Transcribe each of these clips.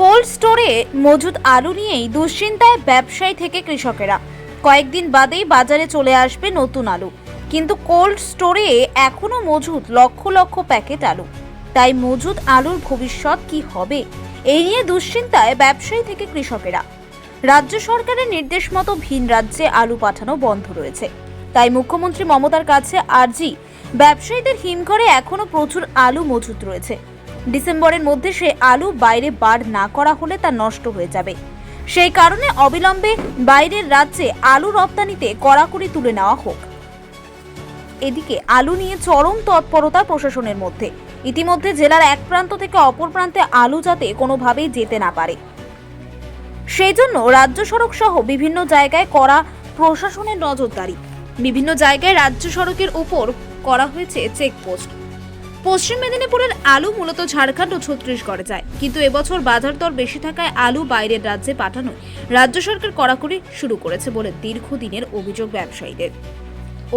Cold স্টোরে মজুদ আলু নিয়েই দুশ্চিন্তায় ব্যবসায়ী থেকে কৃষকেরা। কয়েকদিন বাদেই বাজারে চলে আসবে নতুন আলু। কিন্তু কোল্ড স্টোরে এখনও মজুদ লক্ষ লক্ষ প্যাকেট আলু। তাই মজুদ আলুর ভবিষ্যৎ কি হবে? এই নিয়ে দুশ্চিন্তায় ব্যবসায়ী থেকে কৃষকেরা। রাজ্য সরকারের নির্দেশ মতো ভিন রাজ্যে আলু পাঠানো বন্ধ রয়েছে। তাই মুখ্যমন্ত্রী মমতার কাছে আর্জি। ব্যবসায়ীদের হিমঘরে এখনও প্রচুর আলু মজুদ রয়েছে। ডিসেম্বরের মধ্যে সে আলু বাইরে বার না করা হলে তা নষ্ট হয়ে যাবে। সেই কারণে অবিলম্বে বাইরের রাজ্যে আলু রপ্তানিতে কড়াকড়ি তুলে নেওয়া হোক। এদিকে আলু নিয়ে চরম তৎপরতা প্রশাসনের মধ্যে। ইতিমধ্যে জেলার এক প্রান্ত থেকে অপর প্রান্তে আলু যাতে কোনোভাবেই যেতে না পারে। সেই জন্য রাজ্য সড়ক সহ বিভিন্ন জায়গায় করা প্রশাসনের নজরদারি। বিভিন্ন জায়গায় রাজ্য সড়কের উপর করা হয়েছে চেকপোস্ট পশ্চিম মেদিনীপুরের আলু মূলত ঝাড়খণ্ড ও ছত্তিশগড়ে যায়। কিন্তু এবছর বাজার দর বেশি থাকায় আলু বাইরের রাজ্যে পাঠানো রাজ্য সরকার কড়াকড়ি শুরু করেছে বলে দীর্ঘদিনের অভিযোগ ব্যবসায়ীদের।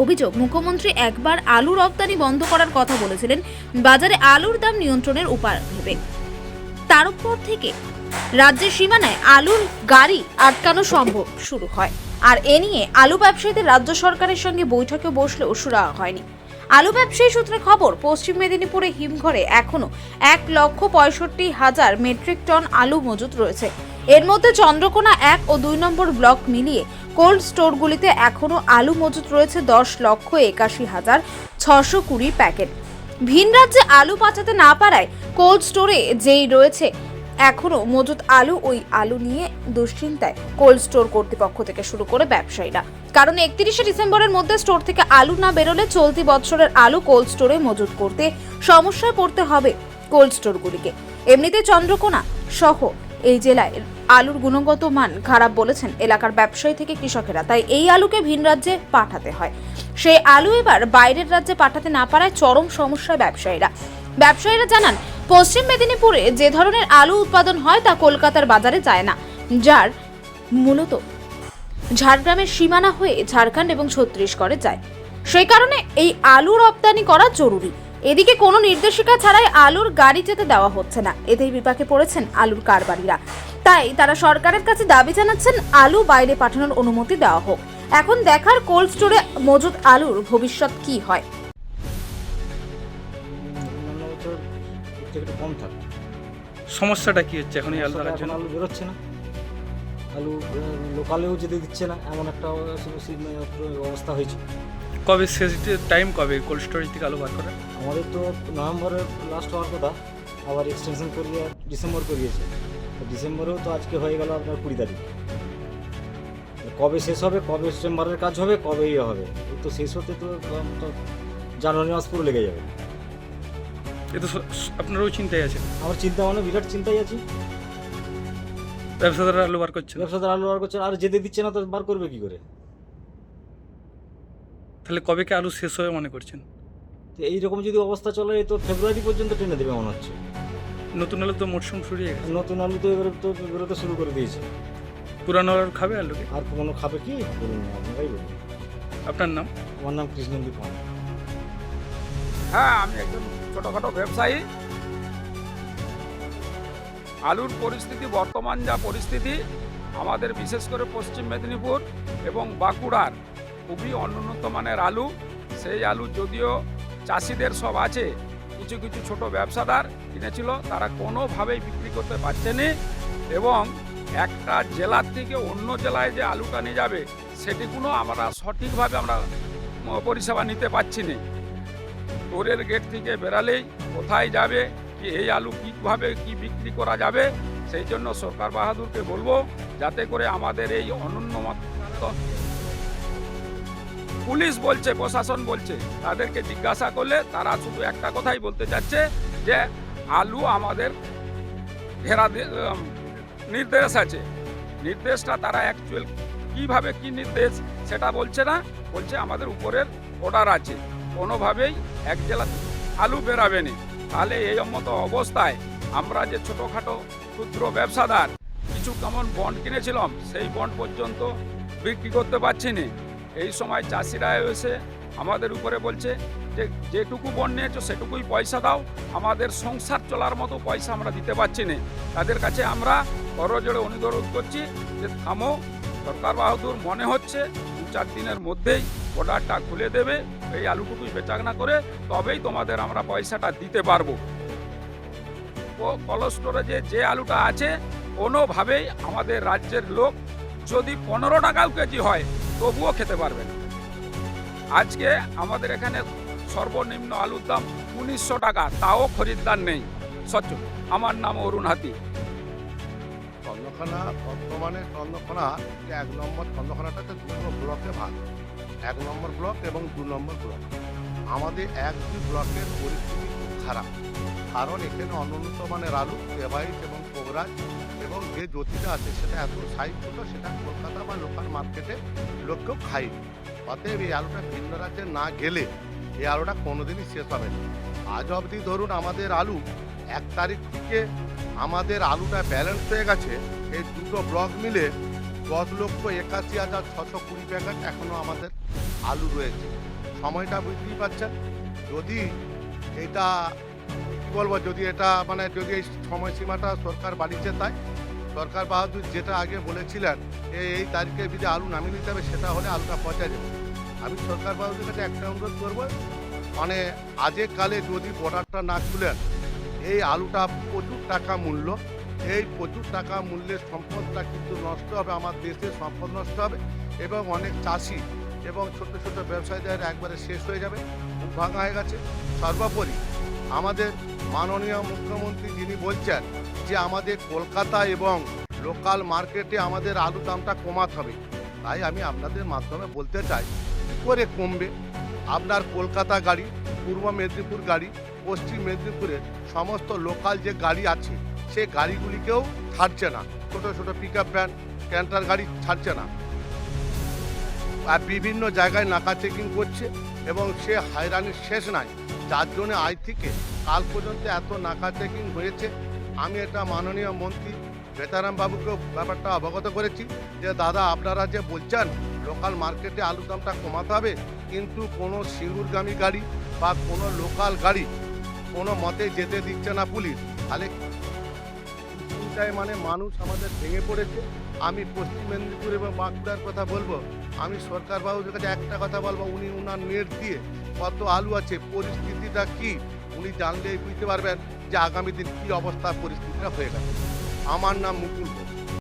অভিযোগ, মুখ্যমন্ত্রী একবার আলু রপ্তানি বন্ধ করার কথা বলেছিলেন, বাজারে আলুর দাম নিয়ন্ত্রণের উপায় ভেবে। তার উপর থেকে রাজ্যের সীমানায় আলুর গাড়ি আটকানো সম্ভব শুরু হয়। আর এ নিয়ে আলু ব্যবসায়ীদের রাজ্য সরকারের সঙ্গে বৈঠকে বসলেও সুরাহা হয়নি। আলু ব্যবসায়ী সূত্রে খবর, পশ্চিম মেদিনীপুরে হিমঘরে এখনও এক লক্ষ পঁয়ষট্টি হাজার মেট্রিক টন আলু মজুত রয়েছে। এর মধ্যে চন্দ্রকোনা এক ও দুই নম্বর ব্লক মিলিয়ে কোল্ড স্টোরগুলিতে এখনও আলু মজুত রয়েছে দশ লক্ষ একাশি হাজার ছশো কুড়ি প্যাকেট। ভিন রাজ্যে আলু পাঠাতে না পারায় কোল্ড স্টোরে যেই রয়েছে এখনও মজুদ আলু ওই আলু নিয়ে দুশ্চিন্তায় কোল্ড স্টোর কর্তৃপক্ষ থেকে শুরু করে ব্যবসায়ীরা। কারণ একত্রিশে ডিসেম্বরের মধ্যে স্টোর থেকে আলু না বেরোলে চলতি বছরের আলু কোল্ড স্টোরে মজুত করতে সমস্যায় পড়তে হবে কোল্ড স্টোরগুলিকে। এমনিতে চন্দ্রকোনা সহ এই জেলায় আলুর গুণগত মান খারাপ বলেছেন এলাকার ব্যবসায়ী থেকে কৃষকেরা। তাই এই আলুকে ভিন রাজ্যে পাঠাতে হয়। সেই আলু এবার বাইরের রাজ্যে পাঠাতে না পারায় চরম সমস্যায় ব্যবসায়ীরা। ব্যবসায়ীরা জানান পশ্চিম মেদিনীপুরে যে ধরনের আলু উৎপাদন হয় তা কলকাতার বাজারে যায় না, যার মূলত ঝাড়গ্রামের সীমানা হয়ে ঝাড়খণ্ড এবং ছত্তিশগড়ে যায়। সেই কারণে এই আলু রপ্তানি করা জরুরি। এদিকে কোনো নির্দেশিকা ছাড়াই আলুর গাড়ি যেতে দেওয়া হচ্ছে না। এতেই বিপাকে পড়েছেন আলুর কারবারিরা। তাই তারা সরকারের কাছে দাবি জানাচ্ছেন আলু বাইরে পাঠানোর অনুমতি দেওয়া হোক। এখন দেখার কোল্ড স্টোরে মজুদ আলুর ভবিষ্যৎ কি হয়? থেকে একটু কম থাকে। সমস্যাটা কি হচ্ছে এখন এই আলু জন্য? আলু বেরোচ্ছে না। আলু লোকালেও যেতে দিচ্ছে না এমন একটা অবস্থা- অবস্থা হয়েছে। কবে শেষ টাইম কবে? কোল্ড স্টোরেজ থেকে আলু বার করে আমাদের তো নভেম্বরে লাস্ট হওয়ার কথা আবার এক্সটেনশন করিয়ে ডিসেম্বর করিয়েছে। ডিসেম্বরেও তো আজকে হয়ে গেল আপনার কুড়ি তারিখ। কবে শেষ হবে কবে চেম্বারের কাজ হবে কবে ইয়ে হবে তো শেষ হতে তো জানুয়ারি মাস পুরো লেগে যাবে। এ তো আপনারাও চিন্তায় আছেন আমার চিন্তা মানে বিরাট চিন্তাই আছি। ব্যবসাদাররা আলু বার করছে ব্যবসাদার আলু বার করছে আর যেতে দিচ্ছে না তো বার করবে কি করে? তাহলে কবে কে আলু শেষ হবে মনে করছেন? তো এইরকম যদি অবস্থা চলে তো ফেব্রুয়ারি পর্যন্ত টেনে দেবে মনে হচ্ছে। নতুন আলু তো মরশুম শুরু হয়ে গেছে। নতুন আলু তো এবারে তো বেরোতে শুরু করে দিয়েছে। পুরানো আলু খাবে আলুকে? আর কোনো খাবে কি? আপনার নাম? আমার নাম কৃষ্ণন্দী পান হ্যাঁ আমি একজন ছোটোখাটো ব্যবসায়ী। আলুর পরিস্থিতি, বর্তমান যা পরিস্থিতি, আমাদের বিশেষ করে পশ্চিম মেদিনীপুর এবং বাঁকুড়ার খুবই অনুন্নত মানের আলু। সেই আলু যদিও চাষিদের সব আছে, কিছু কিছু ছোট ব্যবসাদার কিনেছিল, তারা কোনোভাবেই বিক্রি করতে পারছে না এবং একটা জেলার থেকে অন্য জেলায় যে আলুটা নিয়ে যাবে, সেটি কোনো আমরা সঠিকভাবে আমরা পরিষেবা নিতে পারছি না। টোরের গেট থেকে বেরালেই কোথায় যাবে, কি এই আলু কীভাবে কি বিক্রি করা যাবে, সেই জন্য সরকার বাহাদুরকে বলব যাতে করে আমাদের এই অনন্য পুলিশ বলছে, প্রশাসন বলছে, তাদেরকে জিজ্ঞাসা করলে তারা শুধু একটা কথাই বলতে চাচ্ছে যে আলু আমাদের ঘেরা নির্দেশ আছে। নির্দেশটা তারা অ্যাকচুয়াল কীভাবে কি নির্দেশ সেটা বলছে না, বলছে আমাদের উপরের অর্ডার আছে। কোনোভাবেই এক জেলা আলু বেরাবে না তাহলে এই মতো অবস্থায় আমরা যে ছোটোখাটো ক্ষুদ্র ব্যবসাদার, কিছু কেমন বন্ড কিনেছিলাম, সেই বন্ড পর্যন্ত বিক্রি করতে পারছি না। এই সময় চাষিরা এসে আমাদের উপরে বলছে যে, যেটুকু বন নিয়েছো সেটুকুই পয়সা দাও, আমাদের সংসার চলার মতো পয়সা আমরা দিতে পারছি না। তাদের কাছে আমরা করজোড়ে অনুরোধ করছি যে, থামো। সরকার বাহাদুর মনে হচ্ছে দু চার দিনের মধ্যেই অর্ডারটা খুলে দেবে। এই আলুটুকুই বেচাকেনা করে তবেই তোমাদের আমরা পয়সাটা দিতে পারব। কল স্টোরেজে যে আলুটা আছে, কোনোভাবেই আমাদের রাজ্যের লোক যদি পনেরো টাকাও কেজি হয়, তবুও খেতে পারবে না। আজকে আমাদের এখানে সর্বনিম্ন আলুর দাম উনিশশো টাকা, তাও খরিদ্দার নেই। সচ্চ, আমার নাম অরুণ হাতি। চন্দ্রখানা বর্তমানে চন্দ্রখানা এক নম্বর চন্দ্রখানাটাতে দুটো ব্লকে ভাগ। এক নম্বর ব্লক এবং দু নম্বর ব্লক। আমাদের এক দুই ব্লকের পরিস্থিতি খুব খারাপ। কারণ এখানে অনুন্নত মানের আলু এভাইস এবং কোবরাজ এবং যে জ্যোতিটা আছে সেটা এত সাইজ ছোটো, সেটা কলকাতা বা লোকাল মার্কেটে লোক কেউ খায়নি অতএব এই আলুটা ভিন্ন রাজ্যে না গেলে এই আলুটা কোনোদিনই শেষ হবে না। আজ অবধি ধরুন আমাদের আলু এক তারিখ থেকে আমাদের আলুটা ব্যালেন্স হয়ে গেছে, এই দুটো ব্লক মিলে দশ লক্ষ একাশি হাজার ছশো কুড়ি প্যাকেট এখনও আমাদের আলু রয়েছে। সময়টা বুঝতেই পারছেন? যদি এটা বলব, যদি এটা মানে যদি এই সময়সীমাটা সরকার বাড়িতে তাই, সরকার বাহাদুর যেটা আগে বলেছিলেন এই এই তারিখে যদি আলু নামিয়ে নিতে হবে, সেটা হলে আলুটা পচা যাবে। আমি সরকার বাহাদুর কাছে একটা অনুরোধ করব মানে আজে কালে যদি বর্ডারটা না খুলেন, এই আলুটা প্রচুর টাকা মূল্য এই প্রচুর টাকা মূল্যের সম্পদটা কিন্তু নষ্ট হবে, আমার দেশের সম্পদ নষ্ট হবে এবং অনেক চাষি এবং ছোট ছোট ব্যবসায়ীদের একবারে শেষ হয়ে যাবে ভাঙা হয়ে গেছে। সর্বোপরি আমাদের মাননীয় মুখ্যমন্ত্রী যিনি বলছেন যে আমাদের কলকাতা এবং লোকাল মার্কেটে আমাদের আলু দামটা কমাতে হবে, তাই আমি আপনাদের মাধ্যমে বলতে চাই করে কমবে? আপনার কলকাতা গাড়ি, পূর্ব মেদিনীপুর গাড়ি, পশ্চিম মেদিনীপুরের সমস্ত লোকাল যে গাড়ি আছে সে গাড়িগুলিকেও ছাড়ছে না। ছোট ছোট পিক আপ ভ্যান ক্যান্টার গাড়ি ছাড়ছে না। আর বিভিন্ন জায়গায় নাকা চেকিং করছে এবং সে হয়রানির শেষ নাই। যার জন্য আজ থেকে কাল পর্যন্ত এত নাকা চেকিং হয়েছে। আমি এটা মাননীয় মন্ত্রী বেতারাম বাবুকেও ব্যাপারটা অবগত করেছি যে, দাদা, আপনারা যে বলছেন লোকাল মার্কেটে আলুর দামটা কমাতে হবে, কিন্তু কোনো সিঙ্গুরগামী গাড়ি বা কোনো লোকাল গাড়ি কোনো মতে যেতে দিচ্ছে না পুলিশ, তাহলে চিন্তায় মানে মানুষ আমাদের ভেঙে পড়েছে। আমি পশ্চিম মেদিনীপুর এবং বাঁকুড়ার কথা বলব। আমি সরকার বাবুদের কাছে একটা কথা বলব, উনি উনার নেট দিয়ে কত আলু আছে, পরিস্থিতিটা কি? উনি জানলেই বুঝতে পারবেন যে আগামী দিন কী অবস্থা, পরিস্থিতিটা হয়ে গেছে। আমার নাম মুকুল ঘোষ।